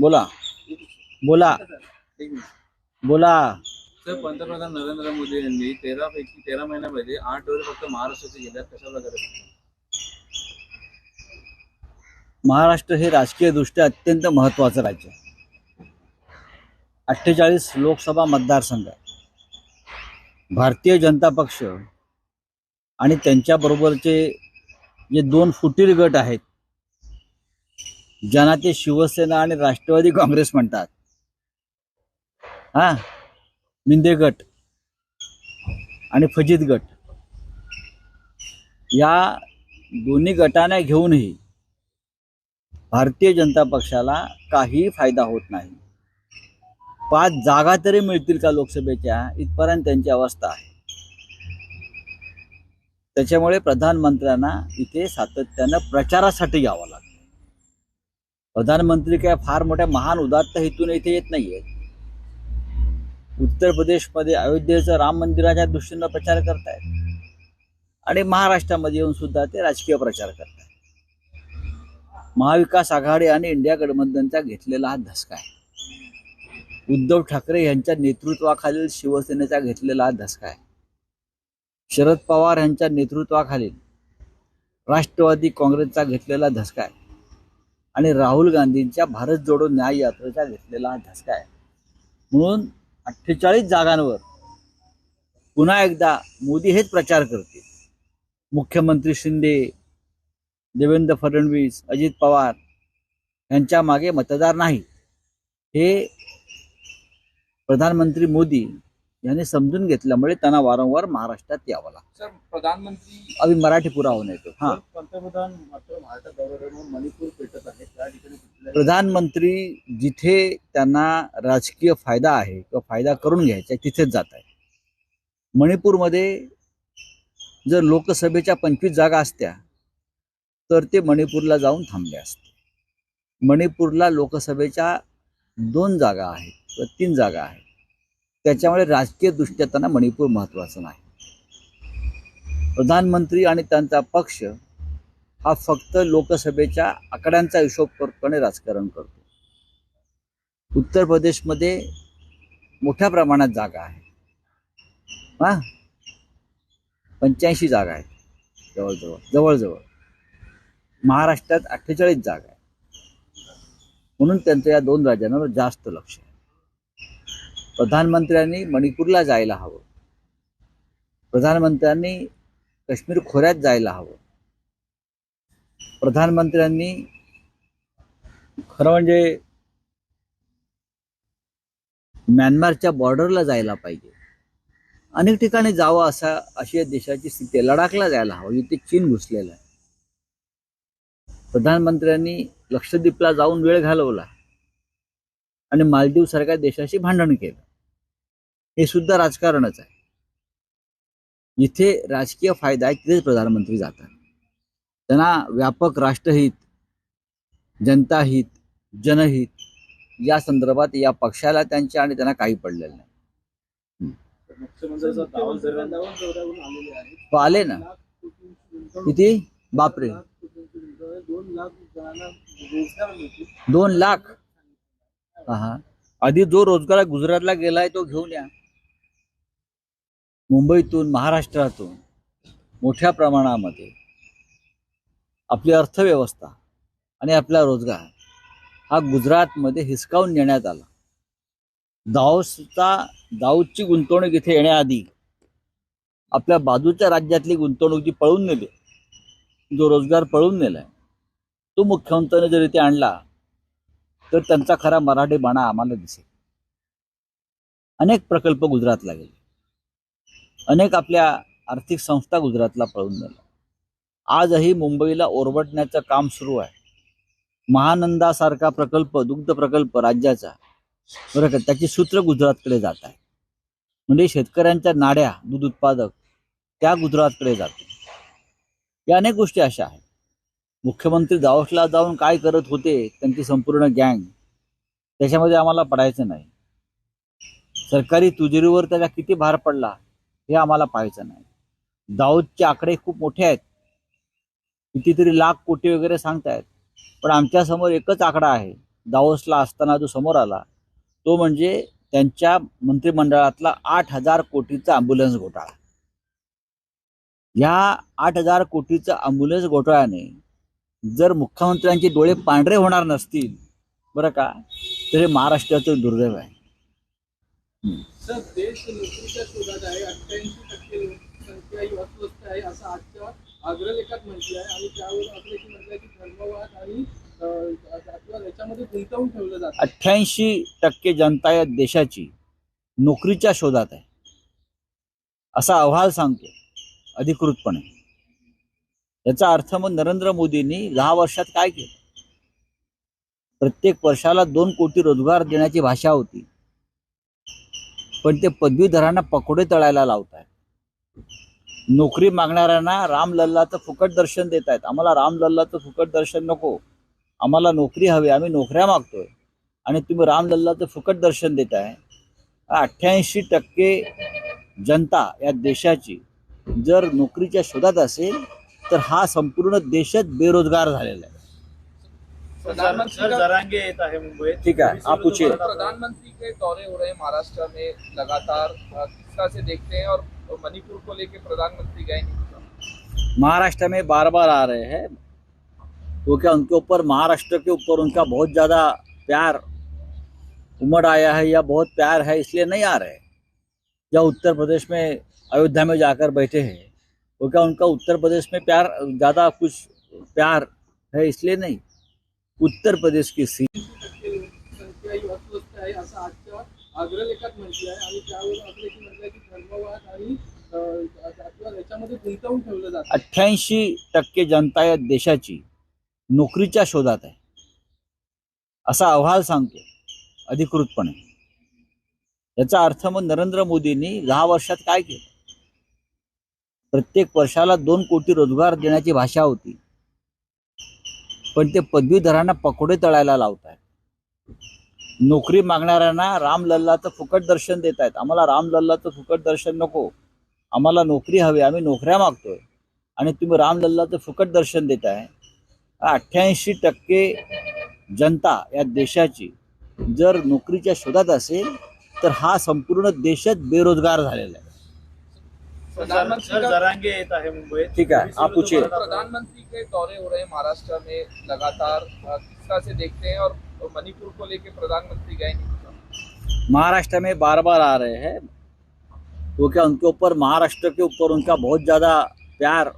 बोला. बोला. बोला. तर पंतप्रधान नरेंद्र मोदी यांनी तेरा पैकी तेरा महिन्यामध्ये आठ डोळे फक्त महाराष्ट्राचे गेल्यात कशा प्रकारे महाराष्ट्र हे राजकीय दृष्ट्या अत्यंत महत्वाचं राज्य आहे. अठ्ठेचाळीस लोकसभा मतदारसंघ आहे. भारतीय जनता पक्ष आणि त्यांच्याबरोबरचे जे दोन फुटीर गट आहेत ज्यांना ते शिवसेना आणि राष्ट्रवादी काँग्रेस म्हणतात. हा? मिंदे गट आणि फजित गट. या दोन्ही गटाने घेऊनही भारतीय जनता पक्षाला काही फायदा होत नाही. पाच जागा तरी मिळतील का लोकसभेच्या? इथपर्यंत त्यांची अवस्था आहे. त्याच्यामुळे प्रधानमंत्र्यांना इथे सातत्यानं प्रचारासाठी यावं लागतं. प्रधानमंत्री काय फार मोठ्या महान उदात्त हेतून इथे येत नाहीये. उत्तर प्रदेशमध्ये अयोध्येचं राम मंदिराच्या दृष्टीनं प्रचार करतायत. आणि महाराष्ट्रामध्ये येऊन सुद्धा ते राजकीय प्रचार करतायत. महाविकास आघाडी आणि इंडिया गठबंधनचा घेतलेला हा धसका आहे. उद्धव ठाकरे यांच्या नेतृत्वाखालील शिवसेनेचा घेतलेला हा धसका आहे. शरद पवार यांच्या नेतृत्वाखालील राष्ट्रवादी काँग्रेसचा घेतलेला धसका आहे. आणि राहुल गांधींच्या भारत जोडो न्याय यात्रेचा घेतलेला हा धसका आहे. म्हणून अठ्ठेचाळीस जागांवर पुन्हा एकदा मोदी हेच प्रचार करतील. मुख्यमंत्री शिंदे देवेंद्र फडणवीस अजित पवार यांच्या मागे मतदार नाही. हे प्रधानमंत्री मोदी यांनी समजून घेतल्यामुळे त्यांना वारंवार महाराष्ट्रात यावं लागतं. सर प्रधानमंत्री अभी मराठी पुरा होऊन येतो हा. पंतप्रधान मात्र दौऱ्यावर मणिपूर पेटत आहेत. त्या ठिकाणी कुठल्या- प्रधानमंत्री जिथे त्यांना राजकीय फायदा आहे किंवा फायदा करून घ्यायचा आहे तिथेच जात आहे मणिपूरमध्ये जर लोकसभेच्या पंचवीस जागा असत्या तर ते मणिपूरला जाऊन थांबले असते. मणिपूरला लोकसभेच्या दोन जागा आहेत किंवा तीन जागा आहेत. त्याच्यामुळे राजकीय दृष्ट्या त्यांना मणिपूर महत्त्वाचं नाही. प्रधानमंत्री आणि त्यांचा पक्ष हा फक्त लोकसभेच्या आकड्यांचा हिशोब करतो राजकारण करतो उत्तर प्रदेशमध्ये मोठ्या प्रमाणात जागा आहे. हा? पंच्याऐंशी जागा आहेत. जवळजवळ जवळजवळ. महाराष्ट्रात अठ्ठेचाळीस जागा आहे म्हणून त्यांचं या दोन राज्यांवर जास्त लक्ष आहे. प्रधानमंत्र्यांनी मणिपूरला जायला हवं. प्रधानमंत्र्यांनी काश्मीर खोऱ्यात जायला हवं. प्रधानमंत्र्यांनी खरं म्हणजे म्यानमारच्या बॉर्डरला जायला पाहिजे. अनेक ठिकाणी जावं असा अशी या देशाची स्थिती आहे. लडाखला जायला हवं. इथे चीन घुसलेलं आहे. प्रधानमंत्र्यांनी लक्षद्वीपला जाऊन वेळ घालवला आणि मालदीव सारख्या देशाशी भांडण केलं. हे सुद्धा राजकारणच आहे. जिथे राजकीय फायदा आहे तिथेच प्रधानमंत्री जातात. त्यांना व्यापक राष्ट्रहित जनताहित जनहित या संदर्भात या पक्षाला त्यांच्या आणि त्यांना काही पडलेलं नाही. आले ना. किती? बापरे. दोन लाख. हा. आधी जो रोजगार गुजरातला गेलाय तो घेऊन या. मुंबईतून महाराष्ट्रातून मोठ्या प्रमाणामध्ये आपली अर्थव्यवस्था आणि आपला रोजगार हा गुजरातमध्ये हिसकावून नेण्यात आला. दाऊसचा दाऊदची गुंतवणूक इथे येण्याआधी आपल्या बाजूच्या राज्यातली गुंतवणूक जी पळून नेली जो रोजगार पळून नेलाय तो मुख्यमंत्र्याने जर इथे आणला तर त्यांचा खरा मराठीपणा आम्हाला दिसेल. अनेक प्रकल्प गुजरातला गेले. अनेक आपल्या आर्थिक संस्था गुजरातला पळून गेल्या. आजही मुंबईला ओरबटण्याचं काम सुरू आहे. महानंदासारखा प्रकल्प दुग्ध प्रकल्प राज्याचा बरं का त्याची सूत्र गुजरातकडे जात आहे. म्हणजे शेतकऱ्यांच्या नाड्या दूध उत्पादक त्या गुजरातकडे जाते या अनेक गोष्टी अशा आहेत. मुख्यमंत्री दावसला जाऊन काय करत होते त्यांची संपूर्ण गँग त्याच्यामध्ये आम्हाला पडायचं नाही. सरकारी तुजेरीवर त्याला किती भार पडला हे आम्हाला पाहायचं नाही. दाऊदचे आकडे खूप मोठे आहेत. कितीतरी लाख कोटी वगैरे सांगतायत. पण आमच्यासमोर एकच आकडा आहे. दावोसला असताना जो समोर आला तो म्हणजे त्यांच्या मंत्रिमंडळातला आठ हजार कोटीचा अँब्युलन्स घोटाळा. या आठ हजार कोटीचा अँब्युलन्स घोटाळ्याने जर मुख्यमंत्र्यांचे डोळे पांढरे होणार नसतील बरं का तर हे महाराष्ट्राचं दुर्दैव आहे. सर देश नोकरीच्या शोधात आहे अठ्ठ्याऐंशी टक्के लोकसंख्या ही अस्वस्थ आहे असं आजच्या अग्रलेखात म्हटलं आहे. आणि म्हटलंय की धर्मवाद आणि अं, जातीवाद याच्यामध्ये गुंतवून ठेवलं जातं. अठ्ठ्याऐंशी टक्के जनता या देशाची नोकरीच्या शोधात आहे. असा अहवाल सांगतो अधिकृतपणे. याचा अर्थ मग नरेंद्र मोदींनी दहा वर्षात काय केलं? प्रत्येक वर्षाला दोन कोटी रोजगार देण्याची भाषा होती. पण ते पदवीधरांना पकोडे तळायला लावत आहेत नोकरी मागणाऱ्यांना रामलल्लाचं फुकट दर्शन देत आहेत आम्हाला रामलल्लाचं फुकट दर्शन नको. आम्हाला नोकरी हवी आम्ही नोकऱ्या मागतोय. आणि तुम्ही रामलल्लाचं फुकट दर्शन देत आहे अठ्ठ्याऐंशी टक्के जनता या देशाची जर नोकरीच्या शोधात असेल तर हा संपूर्ण देशच बेरोजगार झालेला आहे. सर जरांगे येत आहे मुंबईत. ठीक आहे, आप पूछिए. प्रधानमंत्री के दौरे हो रहे हैं महाराष्ट्र में लगातार किस तरह से देखते हैं और मणिपुर को लेके प्रधानमंत्री गए महाराष्ट्र में बार बार आ रहे हैं वो क्या उनके ऊपर महाराष्ट्र के ऊपर उनका बहुत ज़्यादा प्यार उमड़ आया है या बहुत प्यार है इसलिए नहीं आ रहे। या उत्तर प्रदेश में अयोध्या में जाकर बैठे हैं वो क्या उनका उत्तर प्रदेश में प्यार ज़्यादा कुछ प्यार है इसलिए नहीं। उत्तर प्रदेश की सीट टक्के लोकसंख्या अस्वस्थ आहे असं आजच्या अग्रलेखात म्हटलं आहे आणि त्यावर आपल्याशी म्हटलंय की धर्मवाद आणि अं, जातीवाद याच्यामध्ये गुंतवून ठेवलं जातं अठ्ठ्याऐंशी टक्के जनता या देशाची नोकरीच्या शोधात आहे. असा अहवाल सांगतो अधिकृतपणे. याचा अर्थ मग नरेंद्र मोदींनी दहा वर्षात काय केलं? प्रत्येक वर्षाला दोन कोटी रोजगार देण्याची भाषा होती. पण ते पदवीधरांना पकोडे तळायला लावत आहेत नोकरी मागणाऱ्यांना रामलल्लाचं फुकट दर्शन देत आहेत आम्हाला रामलल्लाचं फुकट दर्शन नको. आम्हाला नोकरी हवी आम्ही नोकऱ्या मागतोय. आणि तुम्ही रामलल्लाचं फुकट दर्शन देत आहे अठ्ठ्याऐंशी टक्के जनता या देशाची जर नोकरीच्या शोधात असेल तर हा संपूर्ण देशच बेरोजगार झालेला आहे. प्रधानमंत्री का- जरांगे येत आहे मुंबईत. ठीक आहे, आप पूछिए. प्रधानमंत्री के दौरे हो रहे हैं महाराष्ट्र में लगातार किस तरह से देखते हैं और मणिपुर को लेके प्रधानमंत्री गए महाराष्ट्र में बार बार आ रहे हैं। वो क्या उनके ऊपर महाराष्ट्र के ऊपर उनका बहुत ज़्यादा प्यार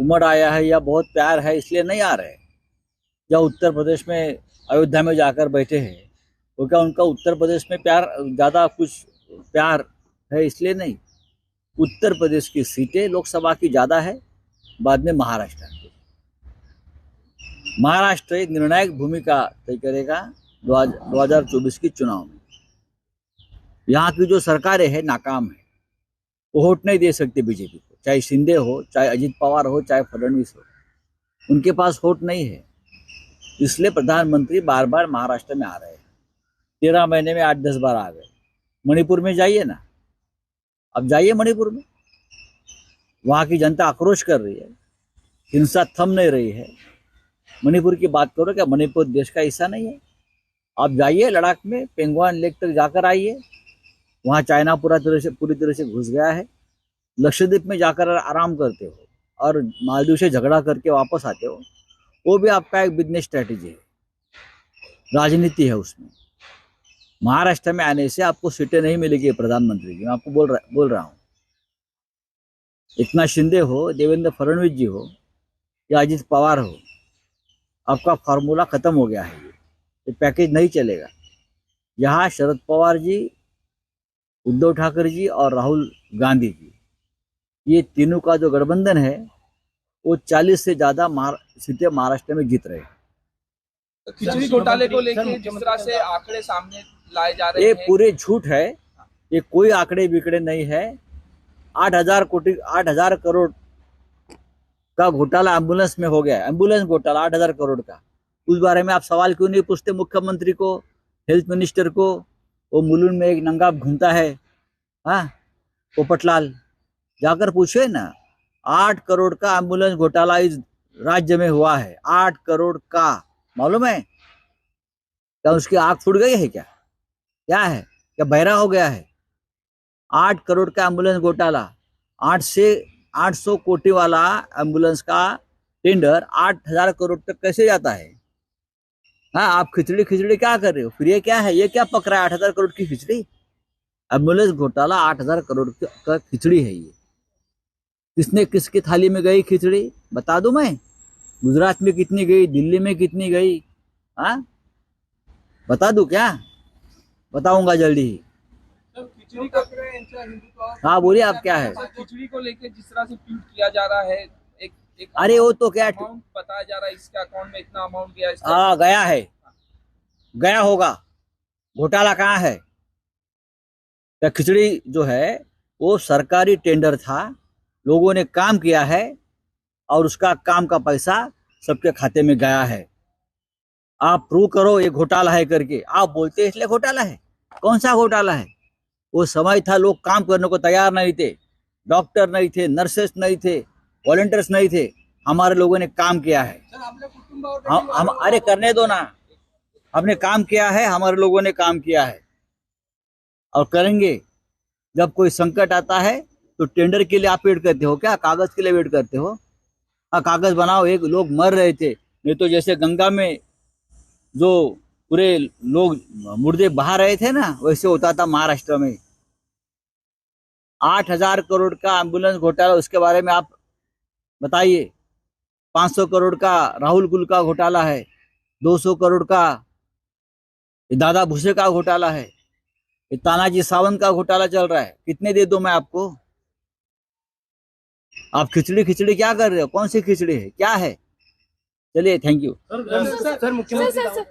उमड़ आया है या बहुत प्यार है इसलिए नहीं आ रहे? या उत्तर प्रदेश में अयोध्या में जाकर बैठे हैं? वो क्या उनका उत्तर प्रदेश में प्यार ज़्यादा कुछ प्यार है इसलिए नहीं? उत्तर प्रदेश की सीटें लोकसभा की ज़्यादा है, बाद में महाराष्ट्र की। महाराष्ट्र एक निर्णायक भूमिका तय करेगा दो हज़ार चौबीस की चुनाव में। यहाँ की जो सरकारें हैं, नाकाम है। वो वोट नहीं दे सकती बीजेपी को, चाहे शिंदे हो, चाहे अजीत पवार हो, चाहे फडणवीस हो। उनके पास वोट नहीं है। इसलिए प्रधानमंत्री बार बार महाराष्ट्र में आ रहे हैं। तेरह महीने में आठ, दस बार आ गए। मणिपुर में जाइए ना। अब जाइए मणिपुर में। वहाँ की जनता आक्रोश कर रही है। हिंसा थम नहीं रही है। मणिपुर की बात करो क्या? मणिपुर देश का हिस्सा नहीं है। आप जाइए लद्दाख में पेंगुआन लेक तक जाकर आइए। वहाँ चाइना पूरा तरह से, पूरी तरह से घुस गया है। लक्षद्वीप में जाकर आराम करते हो और मालदीव से झगड़ा करके वापस आते हो। वो भी आपका एक बिज़नेस स्ट्रेटेजी है। राजनीति है उसमें। महाराष्ट्र में आने से आपको सीटें नहीं मिलेगी प्रधानमंत्री की। मैं आपको बोल रहा बोल रहा हूँ। एकनाथ शिंदे हो देवेंद्र फडणवीस जी हो या अजित पवार हो आपका फार्मूला खत्म हो गया है। ये पैकेज नहीं चलेगा। यहाँ शरद पवार जी उद्धव ठाकरे जी और राहुल गांधी जी ये तीनों का जो गठबंधन है वो 40 से ज़्यादा सीटें महाराष्ट्र में जीत रहे हैं। खिचड़ी घोटाले को लेके सर, जिस तरह से आंकड़े सामने लाए जा रहे ये हैं। पूरे झूठ है। ये कोई आंकड़े बिकड़े नहीं है। आठ हज़ार कोटी आठ हज़ार करोड़ का घोटाला एंबुलेंस में हो गया एंबुलेंस घोटाला आठ हज़ार करोड़ का। उस बारे में आप सवाल क्यों नहीं पूछते मुख्यमंत्री को हेल्थ मिनिस्टर को? वो मुलुंड में एक नंगा घूमता है। हाँ पोपटलाल जाकर पूछे ना आठ करोड़ का एंबुलेंस घोटाला इस राज्य में हुआ है। आठ करोड़ का। मालूम है? क्या उसकी आग फूट गई है क्या? क्या है? क्या बहरा हो गया है? आठ करोड़ का एंबुलेंस घोटाला, आठ से आठ सौ कोटी वाला एंबुलेंस का टेंडर आठ हज़ार करोड़ तक कैसे जाता है? हाँ आप खिचड़ी खिचड़ी क्या कर रहे हो? फिर ये क्या है? ये क्या पक रहा है? आठ हज़ार करोड़ की खिचड़ी? एंबुलेंस घोटाला आठ हज़ार करोड़ का खिचड़ी है ये। किसने किसकी थाली में गई खिचड़ी? बता दूँ मैं। गुजरात में कितनी गई? दिल्ली में कितनी गई? हाँ? बता दूँ क्या? बताऊँगा जल्दी ही। हाँ बोलिए आप क्या है? खिचड़ी को लेके जिस तरह से ट्वीट किया जा रहा है एक एक अरे वो तो क्या बताया जा रहा है इसके अकाउंट में इतना अमाउंट गया हाँ गया है। गया होगा। घोटाला कहाँ है? क्या खिचड़ी जो है वो सरकारी टेंडर था। लोगों ने काम किया है और उसका काम का पैसा सबके खाते में गया है। आप प्रूव करो ये घोटाला है करके। आप बोलते हैं इसलिए घोटाला है। कौन सा घोटाला है? वो समय था लोग काम करने को तैयार नहीं थे। डॉक्टर नहीं थे नर्सेस नहीं थे वॉलंटियर्स नहीं थे। हमारे लोगों ने काम किया है। हम हम अरे करने दो ना। हमने काम किया है हमारे लोगों ने काम किया है। और करेंगे। जब कोई संकट आता है तो टेंडर के लिए आप वेट करते हो क्या? कागज़ के लिए वेट करते हो? हाँ कागज़ बनाओ एक लोग मर रहे थे। नहीं तो जैसे गंगा में जो पूरे लोग मुर्दे बहा रहे थे ना, वैसे होता था महाराष्ट्र में। आठ हज़ार करोड़ का एंबुलेंस घोटाला, उसके बारे में आप बताइए। 500 करोड़ का राहुल कुल का घोटाला है 200 करोड़ का दादा भूसे का घोटाला है, ये तानाजी सावंत का घोटाला चल रहा है। कितने दे दो मैं आपको? आप खिचड़ी खिचड़ी क्या कर रहे हो? कौन सी खिचड़ी है? क्या है? चलिए thank you sir sir sir sir मुख्यमंत्री सर